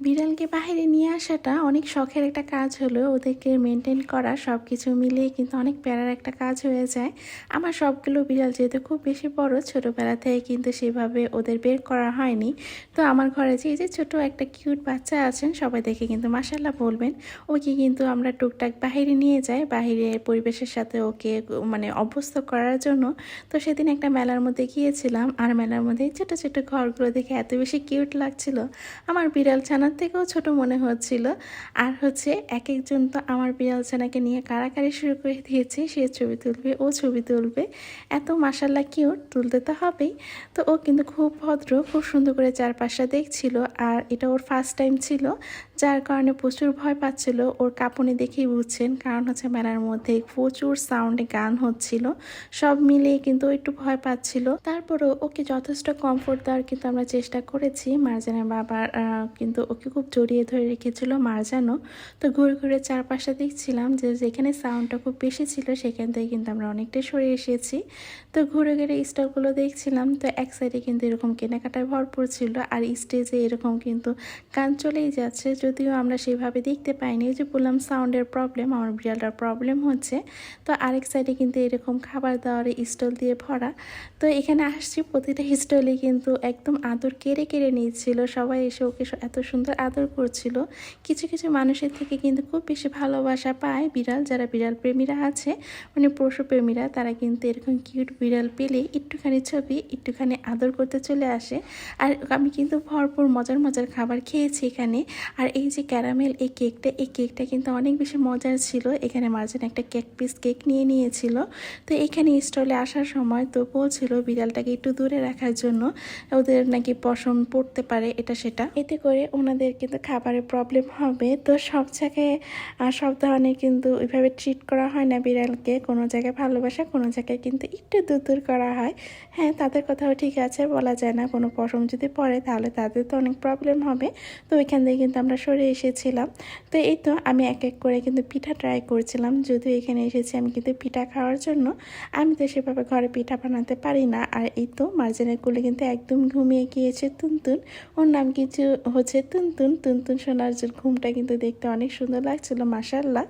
বিড়ালকে বাইরে নিয়ে আসাটা অনেক শখের একটা কাজ হলো ওদেরকে মেনটেন করা সব কিছু মিলিয়ে কিন্তু অনেক প্যারার একটা কাজ হয়ে যায়। আমার সবগুলো বিড়াল যেহেতু খুব বেশি বড়, ছোটোবেলা থেকে কিন্তু সেভাবে ওদের বের করা হয়নি। তো আমার ঘরে যে এই যে ছোটো একটা কিউট বাচ্চা আছেন, সবাই দেখে কিন্তু মাসাল্লাহ বলবেন। ওকে কিন্তু আমরা টুকটাক বাহিরে নিয়ে যাই বাহিরের পরিবেশের সাথে ওকে মানে অভ্যস্ত করার জন্য। তো সেদিন একটা মেলার মধ্যে গিয়েছিলাম, আর মেলার মধ্যে ছোটো ছোটো ঘরগুলো দেখে এত বেশি কিউট লাগছিল। আমার বিড়াল ছানার থেকেও ছোট মনে হচ্ছিল। আর হচ্ছে এক একজন তো আমার বিড়াল ছানাকে নিয়ে কারাকারি শুরু করে দিয়েছে, সে ছবি তুলবে, ও ছবি তুলবে। এত মাসাল্লা কিউট তুলতে তো হবেই। তো ও কিন্তু খুব ভদ্র, খুব সুন্দর করে চারপাশটা দেখছিল। আর এটা ওর ফার্স্ট টাইম ছিল, যার কারণে প্রচুর ভয় পাচ্ছিল। ওর কাঁপুনি দেখেই বুঝছেন, কারণ হচ্ছে মেলার মধ্যে প্রচুর সাউন্ডে গান হচ্ছিল। সব মিলিয়ে কিন্তু একটু ভয় পাচ্ছিল। তারপরেও ওকে যথেষ্ট কমফোর্ট দেওয়ার কিন্তু আমরা চেষ্টা করেছি। মার্জানের বাবার কিন্তু ওকে খুব জড়িয়ে ধরে রেখেছিল মার্জানও তো ঘুরে ঘুরে চারপাশে দেখছিলাম যে যেখানে সাউন্ডটা খুব বেশি ছিল সেখান থেকে কিন্তু আমরা অনেকটাই সরে এসেছি। তো ঘুরে ঘুরে স্টলগুলো দেখছিলাম, তো এক সাইডে কিন্তু এরকম কেনাকাটায় ভরপুর ছিল আর স্টেজে এরকম কিন্তু গান চলেই যাচ্ছে। যদিও আমরা সেভাবে দেখতে পাইনি যে বললাম সাউন্ডের প্রবলেম আমার বিড়ালটার প্রবলেম হচ্ছে। তো আরেক সাইডে কিন্তু এরকম খাবার দাওয়ার স্টল দিয়ে ভরা। তো এখানে আসছি, প্রতিটা স্টলে কিন্তু একদম আদর কেড়ে কেড়ে নিয়েছিল। সবাই এসে ওকে এত সুন্দর আদর করছিল। কিছু কিছু মানুষের থেকে কিন্তু খুব বেশি ভালোবাসা পায় বিড়াল, যারা বিড়াল প্রেমীরা আছে। মানে পশু প্রেমীরা, তারা কিন্তু এরকম কিউট বিড়াল পেলে একটুখানি ছবি, একটুখানি আদর করতে চলে আসে। আর আমি কিন্তু ভরপুর মজার মজার খাবার খেয়েছি এখানে। আর এই যে ক্যারামেল এই কেকটা এই কেকটা কিন্তু অনেক বেশি মজার ছিল। এখানে মার্জান একটা কেক পিস কেক নিয়ে নিয়েছিল। তো এখানে স্টলে আসার সময় তো বলছিল বিড়ালটাকে একটু দূরে রাখার জন্য। ওদের নাকি পশম পড়তে পারে এটা সেটা। এতে করে ওনাদের কিন্তু খাবারের প্রবলেম হবে। তো সব জায়গায় সব ধরনের কিন্তু ওইভাবে ট্রিট করা হয় না বিড়ালকে। কোনো জায়গায় ভালোবাসা, কোনো জায়গায় কিন্তু একটু দূর দূর করা হয়। হ্যাঁ তাদের কথাও ঠিক আছে, বলা যায় না। কোনো পশম যদি পড়ে, তাহলে তাদের তো অনেক প্রবলেম হবে। তো ওইখান থেকে কিন্তু আমরা সরে এসেছিলাম। তো এই তো আমি এক এক করে কিন্তু পিঠা ট্রাই করছিলাম। যদিও এখানে এসেছি আমি কিন্তু পিঠা খাওয়ার জন্য। আমি তো সেভাবে ঘরে পিঠা বানাতে পারি না। আর এই তো মার্জানের কোলে কিন্তু একদম ঘুমিয়ে গিয়েছে তুনতুন। ওর নাম কিছু হচ্ছে তুনতুন তুনতুন সোনার ঘুমটা কিন্তু দেখতে অনেক সুন্দর লাগছিল মাসাল্লাহ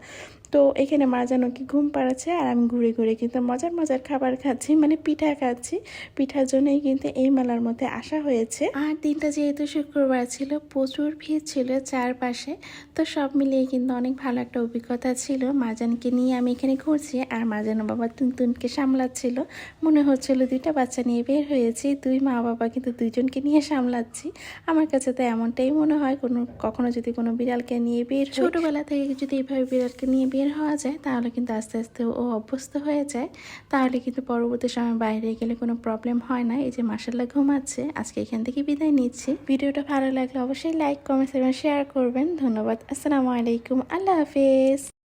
তো এখানে মাজানোকে ঘুম পাড়াচ্ছে আর আমি ঘুরে ঘুরে কিন্তু মজার মজার খাবার খাচ্ছি মানে পিঠা খাচ্ছি। পিঠার জন্যই কিন্তু এই মেলার মধ্যে আসা হয়েছে। আর দিনটা যেহেতু শুক্রবার ছিল, প্রচুর ভিড় ছিল চারপাশে। তো সব মিলিয়ে কিন্তু অনেক ভালো একটা অভিজ্ঞতা ছিল। মা মাজানকে নিয়ে আমি এখানে ঘুরছি আর মাজানো বাবা তুনতুনকে সামলাচ্ছিল। মনে হচ্ছিল দুইটা বাচ্চা নিয়ে বের হয়েছি, দুই মা বাবা কিন্তু দুইজনকে নিয়ে সামলাচ্ছি। আমার কাছে তো এমনটাই মনে হয়, কোনো কখনো যদি কোনো বিড়ালকে নিয়ে বের ছোটবেলা থেকে যদি এভাবে বিড়ালকে নিয়ে বের হওয়া যায়, তাহলে কিন্তু আস্তে আস্তে ও অভ্যস্ত হয়ে যায়। তাহলে কিন্তু পরবর্তী সময় বাইরে গেলে কোনো প্রবলেম হয় না। এই যে মাসাল্লাহ ঘুমাচ্ছে, আজকে এখান থেকে বিদায় নিচ্ছি। ভিডিওটা ভালো লাগলে অবশ্যই লাইক কমেন্টস এবং শেয়ার করবেন। ধন্যবাদ। আসসালামু আলাইকুম। আল্লাহ হাফিজ।